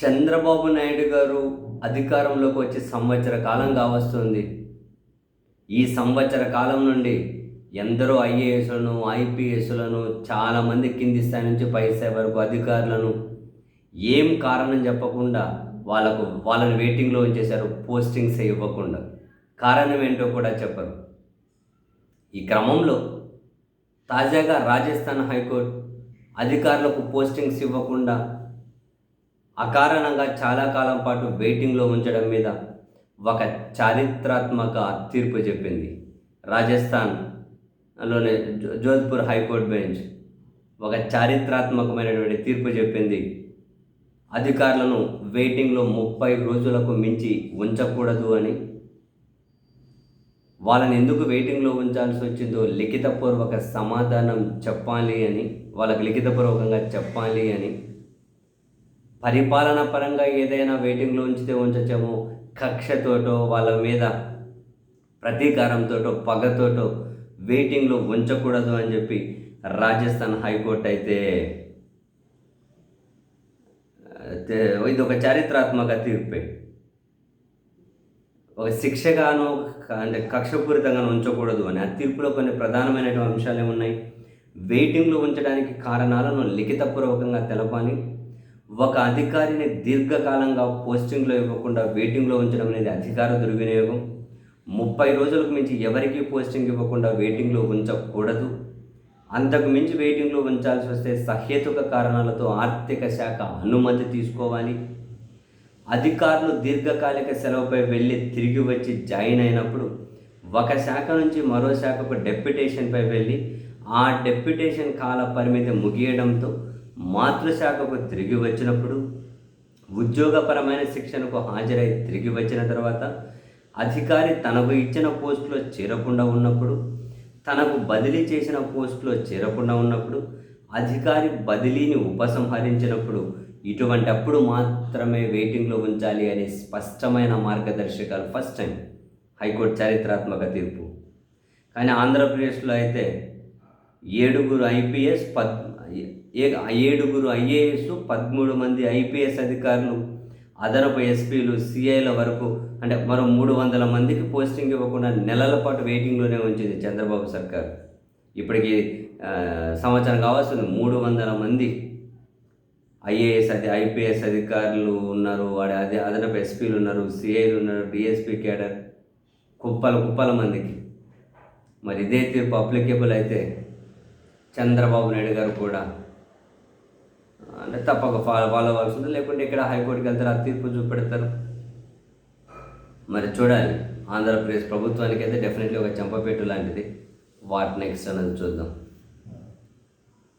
చంద్రబాబు నాయుడు గారు అధికారంలోకి వచ్చి సంవత్సర కాలం కావస్తుంది. ఈ సంవత్సర కాలం నుండి ఎందరో ఐఏఎస్లను ఐపీఎస్లను చాలామంది కింది స్థాయి నుంచి పై స్థాయి వరకు అధికారులను ఏం కారణం చెప్పకుండా వాళ్ళకు వాళ్ళని వెయిటింగ్లో ఉంచేశారు పోస్టింగ్స్ ఇవ్వకుండా. కారణం ఏంటో కూడా చెప్పరు. ఈ క్రమంలో తాజాగా రాజస్థాన్ హైకోర్టు అధికారులకు పోస్టింగ్స్ ఇవ్వకుండా అకారణంగా చాలా కాలం పాటు వెయిటింగ్లో ఉంచడం మీద ఒక చారిత్రాత్మక తీర్పు చెప్పింది. రాజస్థాన్లోని జో- జోధ్పూర్ హైకోర్టు బెంచ్ ఒక చారిత్రాత్మకమైనటువంటి తీర్పు చెప్పింది. అధికారులను వెయిటింగ్లో ముప్పై రోజులకు మించి ఉంచకూడదు అని. వాళ్ళని ఎందుకు వెయిటింగ్లో ఉంచాల్సి వచ్చిందో లిఖితపూర్వక సమాధానం చెప్పాలి అని వాళ్ళకి లిఖితపూర్వకంగా చెప్పాలి అని. పరిపాలన పరంగా ఏదైనా వెయిటింగ్లో ఉంచితే ఉంచచ్చేమో. కక్షతోటో వాళ్ళ మీద ప్రతీకారంతోటో పగతోటో వెయిటింగ్లో ఉంచకూడదు అని చెప్పి రాజస్థాన్ హైకోర్టు అయితే ఇది ఒక చారిత్రాత్మక తీర్పే. ఒక శిక్షగాను అంటే కక్షపూరితంగాను ఉంచకూడదు అని. ఆ తీర్పులో కొన్ని ప్రధానమైనటువంటి అంశాలు ఏమున్నాయి? వెయిటింగ్లో ఉంచడానికి కారణాలను లిఖితపూర్వకంగా తెలపాలి. ఒక అధికారిని దీర్ఘకాలంగా పోస్టింగ్లో ఇవ్వకుండా వెయిటింగ్లో ఉంచడం అనేది అధికార దుర్వినియోగం. ముప్పై రోజులకు మించి ఎవరికీ పోస్టింగ్ ఇవ్వకుండా వెయిటింగ్లో ఉంచకూడదు. అంతకు మించి వెయిటింగ్లో ఉంచాల్సి వస్తే సహేతుక కారణాలతో ఆర్థిక శాఖ అనుమతి తీసుకోవాలి. అధికారులు దీర్ఘకాలిక సెలవుపై వెళ్ళి తిరిగి వచ్చి జాయిన్ అయినప్పుడు ఒక శాఖ నుంచి మరో శాఖకు డెప్యుటేషన్పై వెళ్ళి ఆ డెప్యుటేషన్ కాల పరిమితి ముగియడంతో మాతృశాఖకు తిరిగి వచ్చినప్పుడు ఉద్యోగపరమైన శిక్షణకు హాజరై తిరిగి వచ్చిన తర్వాత అధికారి తనకు ఇచ్చిన పోస్టులో చేరకుండా ఉన్నప్పుడు తనకు బదిలీ చేసిన పోస్టులో చేరకుండా ఉన్నప్పుడు అధికారి బదిలీని ఉపసంహరించినప్పుడు ఇటువంటి అప్పుడు మాత్రమే వెయిటింగ్లో ఉంచాలి అనే స్పష్టమైన మార్గదర్శకాలు ఫస్ట్ టైం హైకోర్టు చారిత్రాత్మక తీర్పు. కానీ ఆంధ్రప్రదేశ్లో అయితే ఏడుగురు ఐపీఎస్ పద్ ఏడుగురు ఐఏఎస్ పదమూడు మంది ఐపీఎస్ అధికారులు అదనపు ఎస్పీలు సిఐల వరకు అంటే మరో మూడు వందల మందికి పోస్టింగ్ ఇవ్వకుండా నెలల పాటు వెయిటింగ్లోనే ఉంచింది చంద్రబాబు సర్కార్. ఇప్పటికి సంవత్సరం కావాల్సింది మూడు వందల మంది ఐఏఎస్ అది ఐపీఎస్ అధికారులు ఉన్నారు వాడి అదే అదనపు ఎస్పీలు ఉన్నారు సిఐలు ఉన్నారు డిఎస్పీ కేడర్ కుప్పల కుప్పల మందికి. మరి ఇదే తీర్పు అప్లికేబుల్ అయితే చంద్రబాబు నాయుడు గారు కూడా. అంటే తప్పక ఫాలో ఫాలో అవ్వాల్సింది లేకుంటే ఇక్కడ హైకోర్టుకి వెళ్తారు ఆ తీర్పు చూపెడతారు. మరి చూడాలి. ఆంధ్రప్రదేశ్ ప్రభుత్వానికి అయితే డెఫినెట్లీ ఒక చెంపపెట్టు లాంటిది. వాట్ నెక్స్ట్ అనేది చూద్దాం.